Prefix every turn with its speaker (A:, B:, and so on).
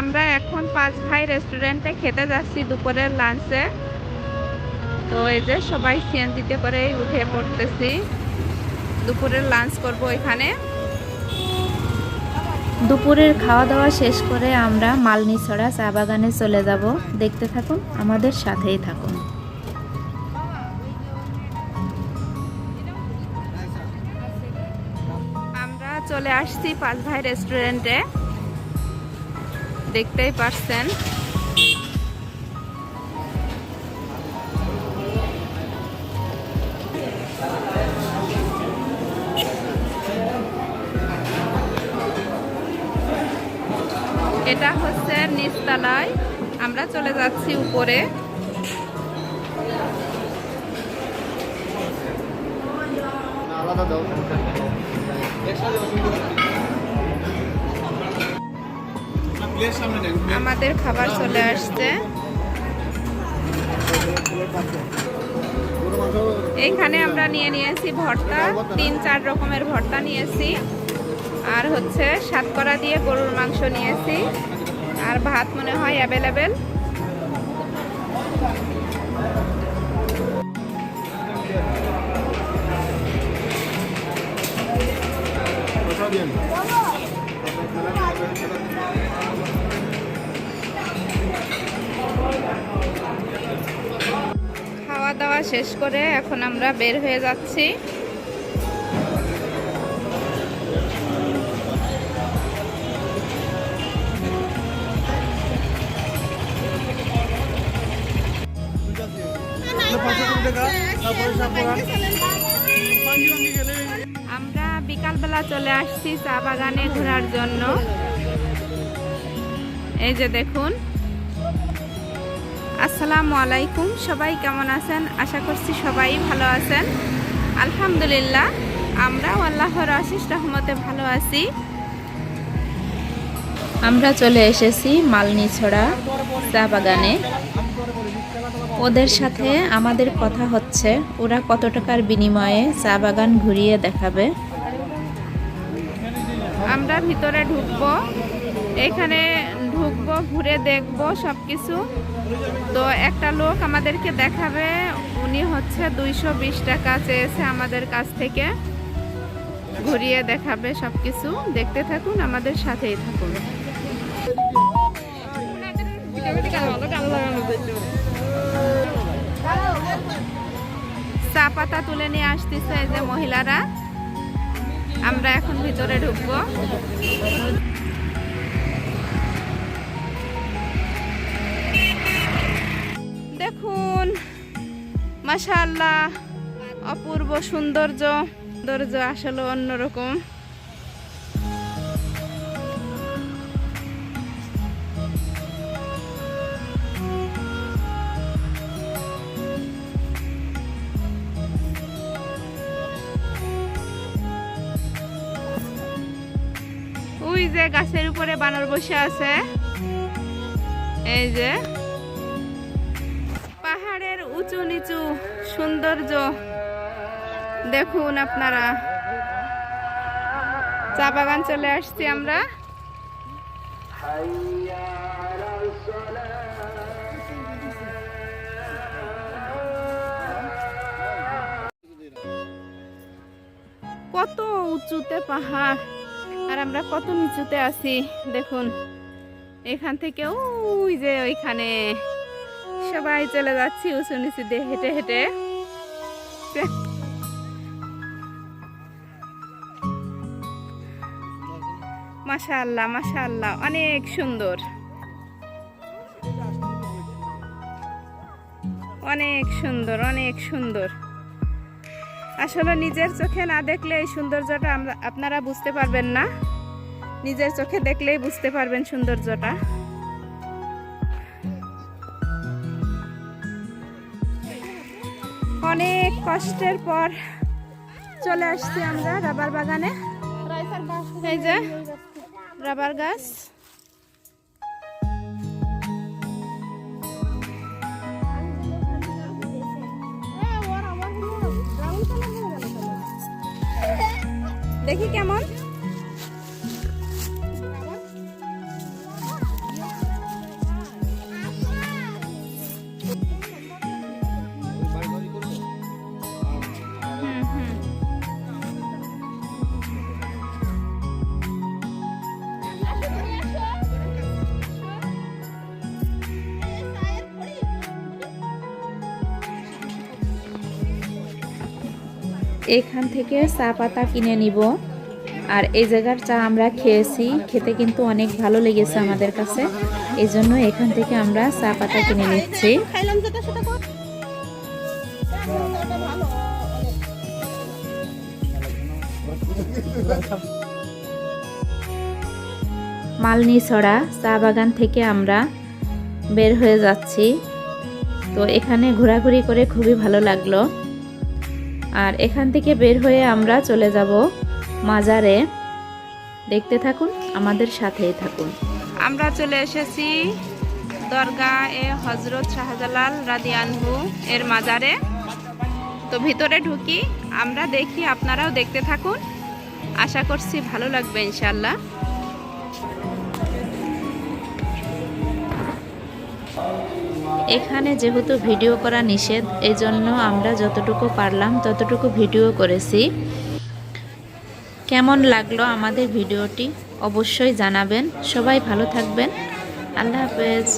A: আমরা এখন পাঁচ ভাই রেস্টুরেন্টে খেতে যাচ্ছি দুপুরের লাঞ্চে তো এই যে সবাই সিএনজিতে করে উঠে পড়তেছি। দুপুরের লাঞ্চ করব এখানে।
B: দুপুরের খাওয়া দাওয়া শেষ করে আমরা মালনিছড়া চা বাগানে চলে যাব। দেখতে থাকুন আমাদের সাথেই থাকুন।
A: আমরা চলে আসছি পাঁচ ভাই রেস্টুরেন্টে দেখতেই পারছেন। এটা হচ্ছে নিচতলায়। আমরা চলে যাচ্ছি উপরে।
C: আলাদা দাও।
A: আমাদের খাবার চলে আসছে। এইখানে আমরা নিয়ে নিয়েছি ভর্তা তিন চার রকমের ভর্তা নিয়েছি। আর হচ্ছে সাতকরা দিয়ে গরুর মাংস নিয়েছি। আর ভাত মনে হয় অ্যাভেলেবেল শেষ করে এখন আমরা বের হয়ে যাচ্ছি। আমরা বিকালবেলা চলে আসছি চা বাগানে ঘোরার জন্য। এই যে দেখুন আসসালামু আলাইকুম। সবাই কেমন আছেন? আশা করছি সবাই ভালো আছেন। আলহামদুলিল্লাহ, আমরাও আল্লাহর আশিস রহমতে ভালো আছি।
B: আমরা চলে এসেছি মালনিছড়া চা বাগানে। ওদের সাথে আমাদের কথা হচ্ছে, ওরা কত টাকার বিনিময়ে চা বাগান ঘুরিয়ে দেখাবে।
A: আমরা ভিতরে ঢুকবো, এখানে ঢুকবো, ঘুরে দেখব সব কিছু তো একটা লোক আমাদেরকে দেখাবে, উনি হচ্ছে দুইশো বিশ টাকা চেয়েছে আমাদের কাছ থেকে। ঘুরিয়ে দেখাবে সব কিছু দেখতে থাকুন, আমাদের সাথেই থাকুন। চা পাতা তুলে নিয়ে আসতেছে যে মহিলারা। আমরা এখন ভিতরে ঢুকবো। দেখুন মাশাআল্লাহ, অপূর্ব সৌন্দর্য সৌন্দর্য আসলে অন্যরকম। ওই যে গাছের উপরে বানর বসে আছে। এই যে। পাহাড়ের উঁচু নিচু সৌন্দর্য। দেখুন আপনারা। চা বাগান চলে আসছি আমরা। কত উঁচুতে পাহাড়, আর আমরা কত নিচুতে আছি, দেখুন। এখান থেকে ওই যে ওইখানে। সবাই চলে যাচ্ছি উঁচু নিচু দিয়ে হেঁটে হেঁটে। মাশাআল্লাহ মাশাআল্লাহ, অনেক সুন্দর। অনেক সুন্দর অনেক সুন্দর। আসলে নিজের চোখে না দেখলে এই সৌন্দর্যটা আপনারা বুঝতে পারবেন না। নিজের চোখে দেখলেই বুঝতে পারবেন সৌন্দর্যটা। অনেক কষ্টের পর চলে আসছি আমরা রাবার বাগানে। এই যে রাবার গাছ। দেখি কেমন?
B: এখান থেকে চা পাতা কিনে নিব। আর এই জায়গার চা আমরা খেয়েছি, খেতে কিন্তু অনেক ভালো লেগেছে আমাদের কাছে। এই জন্য এখান থেকে আমরা চা পাতা কিনে নিচ্ছি। মালনি ছড়া চা বাগান থেকে আমরা বের হয়ে যাচ্ছি। তো এখানে ঘোরাঘুরি করে খুবই ভালো লাগল। আর এখান থেকে বের হয়ে আমরা চলে যাব মাজারে। দেখতে থাকুন, আমাদের সাথেই থাকুন।
A: আমরা চলে এসেছি দরগা এ হজরত শাহজালাল রাদিয়ানহু এর মাজারে। তো ভিতরে ঢুকি, আমরা দেখি, আপনারাও দেখতে থাকুন। আশা করছি ভালো লাগবে ইনশাল্লাহ
B: এখানে যেহেতু ভিডিও করা নিষেধ এই জন্য আমরা যতটুকু পারলাম ততটুকু ভিডিও করেছি। কেমন লাগল আমাদের ভিডিওটি? অবশ্যই জানাবেন। সবাই ভালো থাকবেন। আল্লাহ হাফেজ।